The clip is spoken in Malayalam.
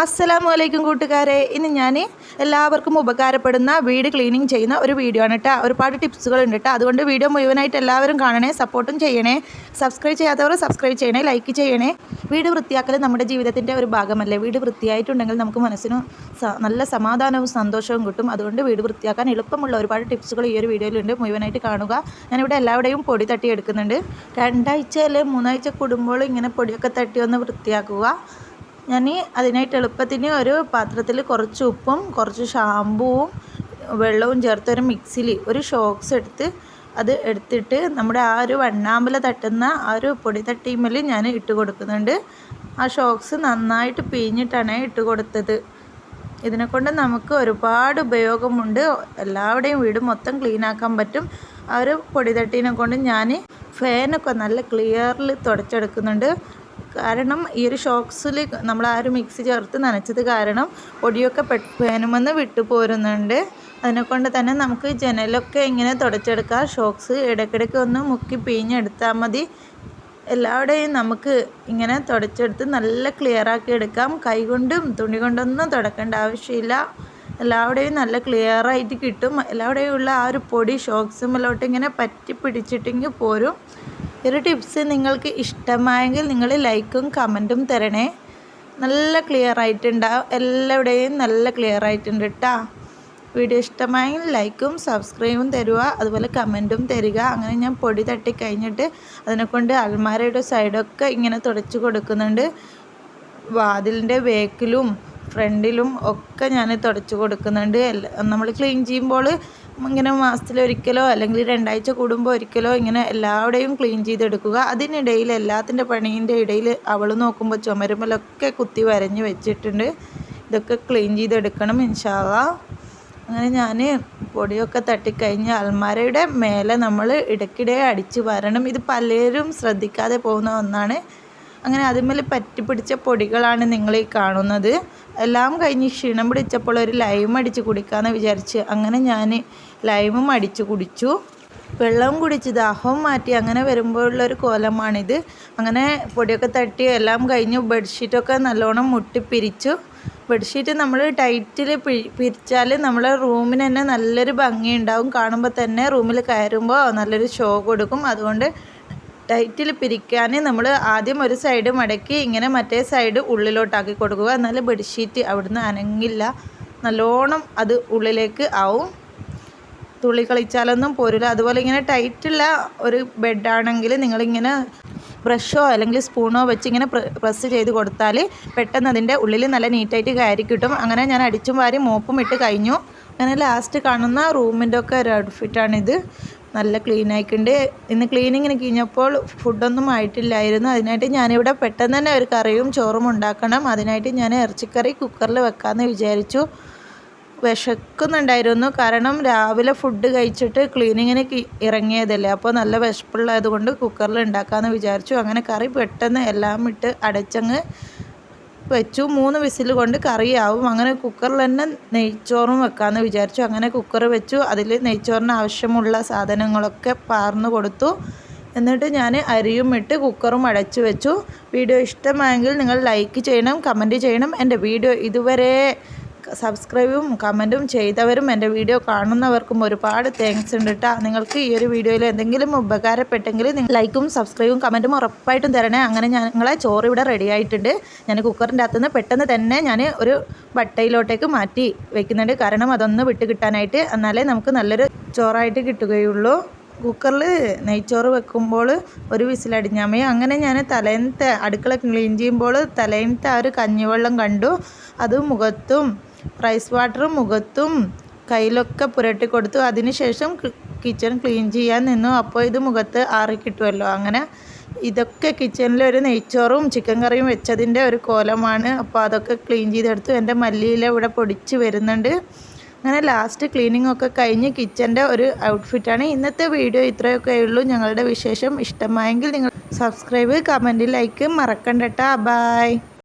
അസ്സലാമു അലൈക്കും കൂട്ടുകാരെ. ഇന്ന് ഞാൻ എല്ലാവർക്കും ഉപകാരപ്പെടുന്ന വീട് ക്ലീനിങ് ചെയ്യുന്ന ഒരു വീഡിയോ ആണ് കേട്ടോ ഒരുപാട് ടിപ്സുകൾ ഉണ്ട് കേട്ടോ അതുകൊണ്ട് വീഡിയോ മുഴുവനായിട്ട് എല്ലാവരും കാണണേ സപ്പോർട്ടും ചെയ്യണേ. സബ്സ്ക്രൈബ് ചെയ്യാത്തവർ സബ്സ്ക്രൈബ് ചെയ്യണേ ലൈക്ക് ചെയ്യണേ. വീട് വൃത്തിയാക്കൽ നമ്മുടെ ജീവിതത്തിന്റെ ഒരു ഭാഗമല്ലേ. വീട് വൃത്തിയായിട്ടുണ്ടെങ്കിൽ നമുക്ക് മനസ്സിന് നല്ല സമാധാനവും സന്തോഷവും കിട്ടും. അതുകൊണ്ട് വീട് വൃത്തിയാക്കാൻ എളുപ്പമുള്ള ഒരുപാട് ടിപ്സുകൾ ഈ ഒരു വീഡിയോയിലുണ്ട് മുഴുവനായിട്ട് കാണുക. ഞാനിവിടെ എല്ലാവരുടെയും പൊടി തട്ടി എടുക്കുന്നുണ്ട് രണ്ടാഴ്ച അല്ലെങ്കിൽ മൂന്നാഴ്ച കൂടുമ്പോൾ ഇങ്ങനെ പൊടിയൊക്കെ തട്ടി ഒന്ന് വൃത്തിയാക്കുക. ഞാൻ അതിനായിട്ട് എളുപ്പത്തിന് ഒരു പാത്രത്തിൽ കുറച്ച് ഉപ്പും കുറച്ച് ഷാമ്പുവും വെള്ളവും ചേർത്ത് ഒരു മിക്സിയിൽ ഒരു ഷോക്സ് എടുത്ത് അത് എടുത്തിട്ട് നമ്മുടെ ആ ഒരു വണ്ണാമ്പല തട്ടുന്ന ആ ഒരു പൊടി തട്ടിമേൽ ഞാൻ ഇട്ട് കൊടുക്കുന്നുണ്ട്. ആ ഷോക്സ് നന്നായിട്ട് പിഴിഞ്ഞിട്ടാണ് ഇട്ട് കൊടുത്തത്. ഇതിനെക്കൊണ്ട് നമുക്ക് ഒരുപാട് ഉപയോഗമുണ്ട്. എല്ലാവരുടെയും വീട് മൊത്തം ക്ലീൻ ആക്കാൻ പറ്റും. ആ ഒരു പൊടി തട്ടീനെ കൊണ്ട് ഞാൻ ഫാനൊക്കെ നല്ല ക്ലിയറിൽ തുടച്ചെടുക്കുന്നുണ്ട്. കാരണം ഈ ഒരു ഷോക്സിൽ നമ്മൾ ആ ഒരു മിക്സി ചേർത്ത് നനച്ചത് കാരണം പൊടിയൊക്കെ പേനുമെന്ന് വിട്ടു പോരുന്നുണ്ട്. അതിനെക്കൊണ്ട് തന്നെ നമുക്ക് ജനലൊക്കെ ഇങ്ങനെ തുടച്ചെടുക്കാം. ഷോക്സ് ഇടയ്ക്കിടയ്ക്ക് ഒന്ന് മുക്കി പിഴിഞ്ഞെടുത്താൽ മതി. എല്ലാവരുടെയും നമുക്ക് ഇങ്ങനെ തുടച്ചെടുത്ത് നല്ല ക്ലിയർ ആക്കി എടുക്കാം. കൈകൊണ്ടും തുണി കൊണ്ടൊന്നും തുടക്കേണ്ട ആവശ്യമില്ല. എല്ലാവരുടെയും നല്ല ക്ലിയർ ആയിട്ട് കിട്ടും. എല്ലാവരുടെയും ഉള്ള ആ ഒരു പൊടി ഷോക്സുമലോട്ട് ഇങ്ങനെ പറ്റി പിടിച്ചിട്ടെങ്കിൽ പോരും. ഒരു ടിപ്സ് നിങ്ങൾക്ക് ഇഷ്ടമായെങ്കിൽ നിങ്ങൾ ലൈക്കും കമന്റും തരണേ. നല്ല ക്ലിയർ ആയിട്ടുണ്ടാവും എല്ലാവിടെയും നല്ല ക്ലിയർ ആയിട്ടുണ്ട് കേട്ടോ വീഡിയോ ഇഷ്ടമായെങ്കിൽ ലൈക്കും സബ്സ്ക്രൈബും തരുക അതുപോലെ കമന്റും തരിക. അങ്ങനെ ഞാൻ പൊടി തട്ടി കഴിഞ്ഞിട്ട് അതിനെക്കൊണ്ട് അൽമാരയുടെ സൈഡൊക്കെ ഇങ്ങനെ തുടച്ച് കൊടുക്കുന്നുണ്ട്. വാതിലിന്റെ വേക്കിലും ഫ്രണ്ടിലും ഒക്കെ ഞാൻ തുടച്ച് കൊടുക്കുന്നുണ്ട്. നമ്മൾ ക്ലീൻ ചെയ്യുമ്പോൾ ഇങ്ങനെ മാസത്തിലൊരിക്കലോ അല്ലെങ്കിൽ രണ്ടാഴ്ച കൂടുമ്പോൾ ഒരിക്കലോ ഇങ്ങനെ എല്ലാവരുടെയും ക്ലീൻ ചെയ്തെടുക്കുക. അതിനിടയിൽ എല്ലാത്തിന്റെ പണീന്റെ ഇടയിൽ അവൾ നോക്കുമ്പോൾ ചുമരുമലൊക്കെ കുത്തി വരഞ്ഞ് വെച്ചിട്ടുണ്ട്. ഇതൊക്കെ ക്ലീൻ ചെയ്തെടുക്കണം ഇൻഷാല്ല അങ്ങനെ ഞാൻ പൊടിയൊക്കെ തട്ടിക്കഴിഞ്ഞ് അൽമാരയുടെ മേലെ നമ്മൾ ഇടയ്ക്കിടെ അടിച്ച് വരണം. ഇത് പലരും ശ്രദ്ധിക്കാതെ പോകുന്ന ഒന്നാണ്. അങ്ങനെ അതിന്മേൽ പറ്റി പിടിച്ച പൊടികളാണ് നിങ്ങൾ ഈ കാണുന്നത്. എല്ലാം കഴിഞ്ഞ് ക്ഷീണം പിടിച്ചപ്പോൾ ഒരു ലൈം അടിച്ച് കുടിക്കാമെന്ന് വിചാരിച്ച് അങ്ങനെ ഞാൻ ലൈമും അടിച്ച് കുടിച്ചു. വെള്ളം കുടിച്ച് ദാഹവും മാറ്റി അങ്ങനെ വരുമ്പോഴുള്ളൊരു കോലമാണിത്. അങ്ങനെ പൊടിയൊക്കെ തട്ടി എല്ലാം കഴിഞ്ഞു ബെഡ്ഷീറ്റൊക്കെ നല്ലോണം മുട്ടി പിരിച്ചു ബെഡ്ഷീറ്റ് നമ്മൾ ടൈറ്റിൽ പിരിച്ചാൽ നമ്മളെ റൂമിന് തന്നെ നല്ലൊരു ഭംഗി ഉണ്ടാവും കാണുമ്പോൾ തന്നെ റൂമിൽ കയറുമ്പോൾ നല്ലൊരു ഷോ കൊടുക്കും. അതുകൊണ്ട് ടൈറ്റിൽ പിരിക്കാൻ നമ്മൾ ആദ്യം ഒരു സൈഡ് മടക്കി ഇങ്ങനെ മറ്റേ സൈഡ് ഉള്ളിലോട്ടാക്കി കൊടുക്കുക. എന്നാൽ ബെഡ്ഷീറ്റ് അവിടുന്ന് അനങ്ങില്ല. നല്ലോണം അത് ഉള്ളിലേക്ക് ആവും. തുള്ളി കളിച്ചാലൊന്നും പോരില്ല അതുപോലെ ഇങ്ങനെ ടൈറ്റുള്ള ഒരു ബെഡാണെങ്കിൽ നിങ്ങളിങ്ങനെ ബ്രഷോ അല്ലെങ്കിൽ സ്പൂണോ വെച്ച് ഇങ്ങനെ പ്രസ് ചെയ്ത് കൊടുത്താൽ പെട്ടെന്ന് അതിന്റെ ഉള്ളിൽ നല്ല നീറ്റായിട്ട് കയറി കിട്ടും. അങ്ങനെ ഞാൻ അടിച്ചും വാരി മോപ്പും ഇട്ട് കഴിഞ്ഞു. അങ്ങനെ ലാസ്റ്റ് കാണുന്ന റൂമിന്റെ ഒക്കെ ഒരു ഔട്ട്ഫിറ്റാണിത് നല്ല ക്ലീൻ ആയിക്കുണ്ട് ഇന്ന് ക്ലീനിങ്ങിന് കഴിഞ്ഞപ്പോൾ ഫുഡൊന്നും ആയിട്ടില്ലായിരുന്നു. അതിനായിട്ട് ഞാനിവിടെ പെട്ടെന്ന് തന്നെ ഒരു കറിയും ചോറും ഉണ്ടാക്കണം. അതിനായിട്ട് ഞാൻ ഇറച്ചിക്കറി കുക്കറിൽ വെക്കാമെന്ന് വിചാരിച്ചു. വിശക്കുന്നുണ്ടായിരുന്നു. കാരണം രാവിലെ ഫുഡ് കഴിച്ചിട്ട് ക്ലീനിങ്ങിന് ഇറങ്ങിയതല്ലേ. അപ്പോൾ നല്ല വിശപ്പുള്ളതുകൊണ്ട് കുക്കറിൽ ഉണ്ടാക്കാമെന്ന് വിചാരിച്ചു. അങ്ങനെ കറി പെട്ടെന്ന് എല്ലാം ഇട്ട് അടച്ചങ്ങ് വെച്ചു. മൂന്ന് വിസിൽ കൊണ്ട് കറിയാവും. അങ്ങനെ കുക്കറിൽ തന്നെ നെയ്ച്ചോറും വെക്കാമെന്ന് വിചാരിച്ചു. അങ്ങനെ കുക്കർ വെച്ചു. അതിൽ നെയ്ച്ചോറിന് ആവശ്യമുള്ള സാധനങ്ങളൊക്കെ പാർന്നു കൊടുത്തു. എന്നിട്ട് ഞാൻ അരിയും ഇട്ട് കുക്കറും അടച്ചു വെച്ചു. വീഡിയോ ഇഷ്ടമായെങ്കിൽ നിങ്ങൾ ലൈക്ക് ചെയ്യണം കമന്റ് ചെയ്യണം. എന്റെ വീഡിയോ ഇതുവരെ സബ്സ്ക്രൈബും കമന്റും ചെയ്തവരും എന്റെ വീഡിയോ കാണുന്നവർക്കും ഒരുപാട് താങ്ക്സ് ഉണ്ട് കേട്ടോ നിങ്ങൾക്ക് ഈ ഒരു വീഡിയോയിൽ എന്തെങ്കിലും ഉപകാരപ്പെട്ടെങ്കിൽ ലൈക്കും സബ്സ്ക്രൈബും കമന്റും ഉറപ്പായിട്ടും തരണേ. അങ്ങനെ ഞങ്ങളെ ചോറ് ഇവിടെ റെഡി ആയിട്ടുണ്ട്. ഞാൻ കുക്കറിന്റെ അകത്തുനിന്ന് പെട്ടെന്ന് തന്നെ ഞാൻ ഒരു ബട്ടയിലോട്ടേക്ക് മാറ്റി വെക്കുന്നുണ്ട്. കാരണം അതൊന്ന് വിട്ട് കിട്ടാനായിട്ട്. എന്നാലേ നമുക്ക് നല്ലൊരു ചോറായിട്ട് കിട്ടുകയുള്ളൂ. കുക്കറിൽ നെയ്ച്ചോറ് വെക്കുമ്പോൾ ഒരു വിസിലടിഞ്ഞാൽ മതി അങ്ങനെ ഞാൻ തലേന്നത്തെ അടുക്കള ക്ലീൻ ചെയ്യുമ്പോൾ തലേന്നത്തെ ആ ഒരു കഞ്ഞിവെള്ളം കണ്ടു. അത് മുഖത്തും റൈസ് വാട്ടർ മുഖത്തും കയ്യിലൊക്കെ പുരട്ടി കൊടുത്തു. അതിനുശേഷം കിച്ചൺ ക്ലീൻ ചെയ്യാൻ നിന്നു. അപ്പോൾ ഇത് മുഖത്ത് ആറി കിട്ടുമല്ലോ അങ്ങനെ ഇതൊക്കെ കിച്ചണിൽ ഒരു നെയ്ച്ചോറും ചിക്കൻ കറിയും വെച്ചതിന്റെ ഒരു കോലമാണ്. അപ്പോൾ അതൊക്കെ ക്ലീൻ ചെയ്തെടുത്തു. എന്റെ മല്ലിയില ഇവിടെ പൊടിച്ച് വരുന്നുണ്ട്. അങ്ങനെ ലാസ്റ്റ് ക്ലീനിങ് ഒക്കെ കഴിഞ്ഞ് കിച്ചന്റെ ഒരു ഔട്ട്ഫിറ്റാണ് ഇന്നത്തെ വീഡിയോ ഇത്രയൊക്കെ ഉള്ളൂ. ഞങ്ങളുടെ വിശേഷം ഇഷ്ടമായെങ്കിൽ നിങ്ങൾ സബ്സ്ക്രൈബ് കമന്റ് ലൈക്ക് മറക്കണ്ടട്ടാ ബായ്